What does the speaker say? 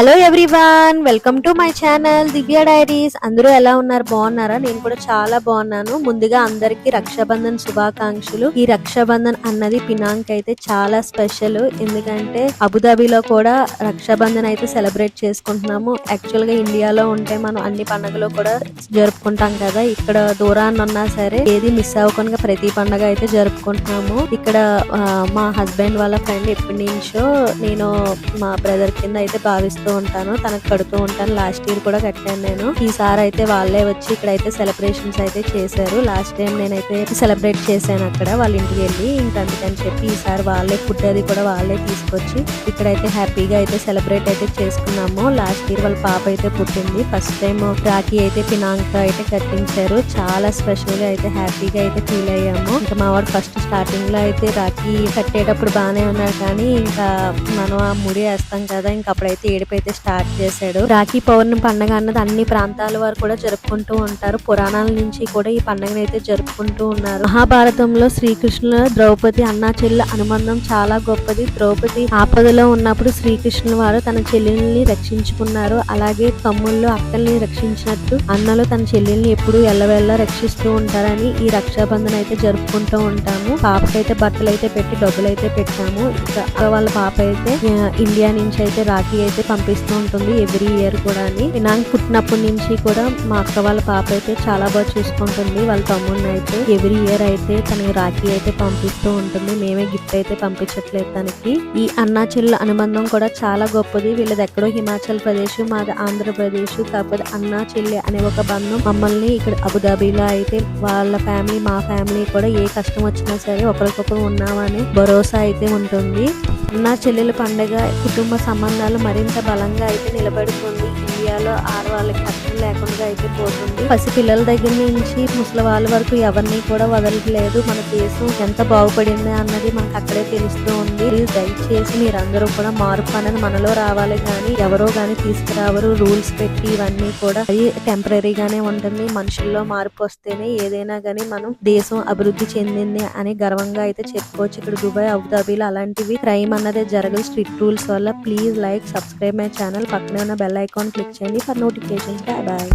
Hello everyone welcome to my channel Divya diaries అందరూ ఎలా ఉన్నారు? బాగున్నారా? నేను కూడా చాలా బాగున్నాను. ముందుగా అందరికి రక్షాబంధన్ శుభాకాంక్షలు. ఈ రక్షాబంధన్ అన్నది పినాంక్ అయితే చాలా స్పెషల్ ఎందుకంటే అబుదాబిలో కూడా రక్షాబంధన్ అయితే సెలబ్రేట్ చేసుకుంటున్నాము. యాక్చువల్గా ఇండియాలో ఉంటే మనం అన్ని పండుగలు కూడా జరుపుకుంటాం కదా. ఇక్కడ దూరాన్ని ఉన్నా సరే ఏది మిస్ అవ్వకుండా ప్రతి పండుగ అయితే జరుపుకుంటున్నాము. ఇక్కడ మా హస్బెండ్ వాళ్ళ ఫ్రెండ్ ఎప్పటి నుంచో నేను మా బ్రదర్ కింద అయితే భావిస్తూ ఉంటాను తనకు కడుతూ ఉంటాను. లాస్ట్ ఇయర్ కూడా కట్టాను నేను. ఈసారి అయితే వాళ్ళే వచ్చి ఇక్కడ అయితే సెలబ్రేషన్స్ అయితే చేశారు. లాస్ట్ టైం నేనైతే సెలబ్రేట్ చేశాను అక్కడ వాళ్ళ ఇంటికి వెళ్ళి. ఇంకందుకని చెప్పి ఈసారి వాళ్ళే ఫుడ్ అది కూడా వాళ్ళే తీసుకొచ్చి ఇక్కడైతే హ్యాపీగా అయితే సెలబ్రేట్ అయితే చేసుకున్నాము. లాస్ట్ ఇయర్ వాళ్ళ పాప అయితే పుట్టింది. ఫస్ట్ టైం రాఖీ అయితే పినాంక అయితే కట్టించారు. చాలా స్పెషల్గా అయితే హ్యాపీగా అయితే ఫీల్ అయ్యాము. ఇంకా మా వాడు ఫస్ట్ స్టార్టింగ్లో అయితే రాఖీ కట్టేటప్పుడు బాగానే ఉన్నారు కానీ ఇంకా మనం ఆ ముడి వేస్తాం కదా ఇంకా అప్పుడైతే ఏడిపోయి అయితే స్టార్ట్ చేశాడు. రాఖీ పౌర్ణమి పండుగ అన్నది అన్ని ప్రాంతాల వారు కూడా జరుపుకుంటూ ఉంటారు. పురాణాల నుంచి కూడా ఈ పండుగను అయితే జరుపుకుంటూ ఉన్నారు. మహాభారతంలో శ్రీకృష్ణుల ద్రౌపది అన్నా చెల్లి అనుబంధం చాలా గొప్పది. ద్రౌపది ఆపదలో ఉన్నప్పుడు శ్రీకృష్ణుల వారు తన చెల్లెల్ని రక్షించుకున్నారు. అలాగే తమ్ముళ్ళు అక్కల్ని రక్షించినట్టు అన్నలు తన చెల్లెల్ని ఎప్పుడు ఎల్లవెల్ల రక్షిస్తూ ఉంటారని ఈ రక్షాబంధన అయితే జరుపుకుంటూ ఉంటాము. పాపకైతే బట్టలు అయితే పెట్టి డబ్బులు అయితే పెట్టాము. ఇంకా వాళ్ళ పాప అయితే ఇండియా నుంచి అయితే రాఖీ అయితే పంపిస్తూ ఉంటుంది ఎవ్రీ ఇయర్ కూడా నాకు పుట్టినప్పటి నుంచి కూడా మా అక్క వాళ్ళ పాప అయితే చాలా బాగా చూసుకుంటుంది వాళ్ళ తమ్ముడిని అయితే. ఎవ్రీ ఇయర్ అయితే తనకి రాఖీ అయితే పంపిస్తూ ఉంటుంది మేమే గిఫ్ట్ అయితే పంపించట్లేదు తనకి. ఈ అన్నా చెల్లెల అనుబంధం కూడా చాలా గొప్పది. వీళ్ళది ఎక్కడో హిమాచల్ ప్రదేశ్ మాది ఆంధ్రప్రదేశ్ కాకపోతే అన్నా చెల్లి అనే ఒక బంధం. మమ్మల్ని ఇక్కడ అబుదాబీలో అయితే వాళ్ళ ఫ్యామిలీ మా ఫ్యామిలీ కూడా ఏ కష్టం వచ్చినా సరే ఒకరికొకరు ఉన్నామని భరోసా అయితే ఉంటుంది. అన్నా చెల్లెల పండుగ కుటుంబ సంబంధాలు మరింత బలంగా అయితే నిలబడుతుంది. ఇండియాలో ఆడవాళ్ళకి హక్కు లేకుండా అయితే పోతుంది. పసి పిల్లల దగ్గర నుంచి ముసలి వాళ్ళ వరకు ఎవరిని కూడా వదలట్లేదు. మన దేశం ఎంత బాగుపడింది అన్నది మనకు అక్కడే తెలుస్తూ ఉంది. దయచేసి మీరందరూ కూడా మార్పు అనేది మనలో రావాలి కానీ ఎవరో కానీ తీసుకురావరు. రూల్స్ పెట్టి ఇవన్నీ కూడా అది టెంపరీగానే ఉంటుంది. మనుషుల్లో మార్పు వస్తేనే ఏదైనా కానీ మనం దేశం అభివృద్ధి చెందింది అని గర్వంగా అయితే చెప్పుకోవచ్చు. ఇక్కడ దుబాయ్ అబుదాబిలో అలాంటివి క్రైమ్ అన్నదే జరగదు. స్ట్రిక్ట్ రూల్స్ వల్ల please like subscribe my channel. పక్కనే ఉన్న bell icon click Turn leave notifications. Bye bye.